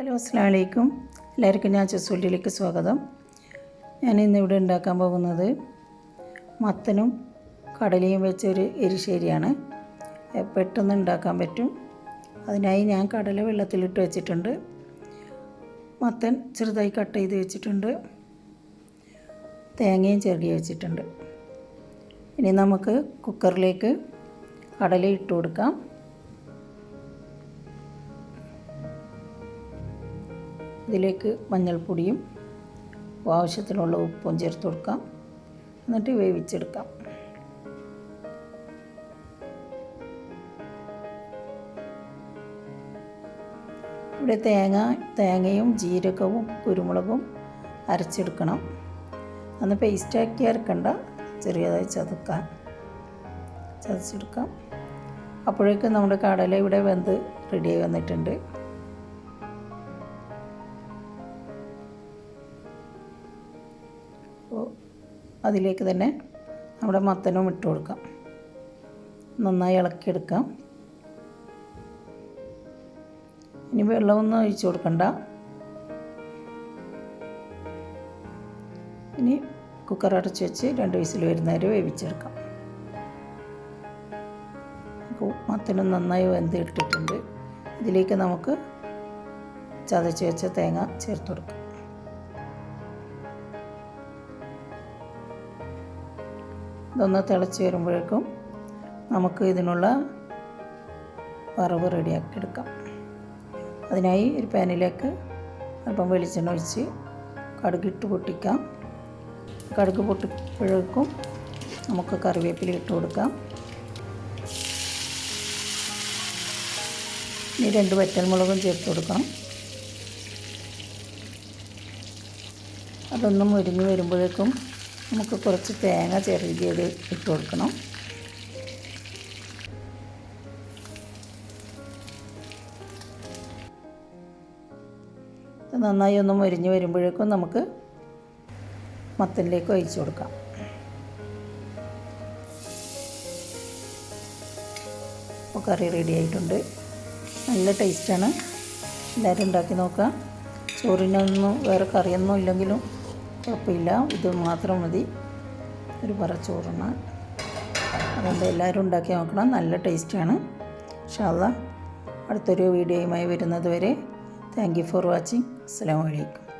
Hello അസ്സാം വലൈക്കും എല്ലാവർക്കും ഞാൻ ചെസ്സുള്ളിലേക്ക് സ്വാഗതം. ഞാൻ ഇന്ന് ഇവിടെ ഉണ്ടാക്കാൻ പോകുന്നത് മത്തനും കടലയും വെച്ചൊരു എരിശ്ശേരിയാണ്. പെട്ടെന്ന് ഉണ്ടാക്കാൻ പറ്റും. അതിനായി ഞാൻ കടല വെള്ളത്തിലിട്ട് വെച്ചിട്ടുണ്ട്. മത്തൻ ചെറുതായി കട്ട് ചെയ്ത് വെച്ചിട്ടുണ്ട്. തേങ്ങയും ചെറുകി വെച്ചിട്ടുണ്ട്. ഇനി നമുക്ക് കുക്കറിലേക്ക് കടല ഇട്ട് കൊടുക്കാം. ഇതിലേക്ക് മഞ്ഞൾപ്പൊടിയും ആവശ്യത്തിനുള്ള ഉപ്പും ചേർത്ത് കൊടുക്കാം. എന്നിട്ട് വേവിച്ചെടുക്കാം. ഇവിടെ തേങ്ങ തേങ്ങയും ജീരകവും കുരുമുളകും അരച്ചെടുക്കണം. അന്ന് പേസ്റ്റാക്കി അരക്കണ്ട. ചെറിയതായി ചതുക്കാൻ ചതച്ചെടുക്കാം. അപ്പോഴേക്കും നമ്മുടെ കടല ഇവിടെ വെന്ത് റെഡിയായി വന്നിട്ടുണ്ട്. അപ്പോൾ അതിലേക്ക് തന്നെ നമ്മുടെ മത്തനും ഇട്ട് കൊടുക്കാം. നന്നായി ഇളക്കിയെടുക്കാം. ഇനി വെള്ളമൊന്നും ഒഴിച്ചു കൊടുക്കണ്ട. ഇനി കുക്കർ അടച്ച് വെച്ച് രണ്ട് വിസിൽ വരുന്നവരെ വേവിച്ചെടുക്കാം. മത്തനും നന്നായി വെന്ത് ഇട്ടിട്ടുണ്ട് ഇതിലേക്ക് നമുക്ക് ചതച്ച് വെച്ച തേങ്ങ ചേർത്ത് കൊടുക്കാം. ഇതൊന്ന് തിളച്ച് വരുമ്പോഴേക്കും നമുക്ക് ഇതിനുള്ള വറവ് റെഡിയാക്കി എടുക്കാം. അതിനായി ഒരു പാനിലേക്ക് അല്പം വെളിച്ചെണ്ണ ഒഴിച്ച് കടുകിട്ട് പൊട്ടിക്കാം. കടുക് പൊട്ടിപ്പോഴേക്കും നമുക്ക് കറിവേപ്പില ഇട്ട് കൊടുക്കാം. ഇനി രണ്ട് വറ്റൽമുളകും ചേർത്ത് കൊടുക്കണം. അതൊന്നും ഒരുങ്ങി വരുമ്പോഴേക്കും നമുക്ക് കുറച്ച് തേങ്ങ ചെറുകിയത് ഇട്ട് കൊടുക്കണം. നന്നായി ഒന്ന് മുരിഞ്ഞ് വരുമ്പോഴേക്കും നമുക്ക് മത്തനിലേക്ക് ഒഴിച്ചു കൊടുക്കാം. അപ്പോൾ കറി റെഡി ആയിട്ടുണ്ട്. നല്ല ടേസ്റ്റാണ് എല്ലാവരും ഉണ്ടാക്കി നോക്കുക. ചോറിനൊന്നും വേറെ കറിയൊന്നും ഇല്ലെങ്കിലും കുഴപ്പമില്ല. ഇത് മാത്രം മതി. ഒരു പറ അതുകൊണ്ട് എല്ലാവരും ഉണ്ടാക്കി നോക്കണം. നല്ല ടേസ്റ്റാണ്. ഷാള അടുത്തൊരു വീഡിയോയുമായി വരുന്നത് വരെ. Thank you for watching. അസ്സാം വലൈക്കും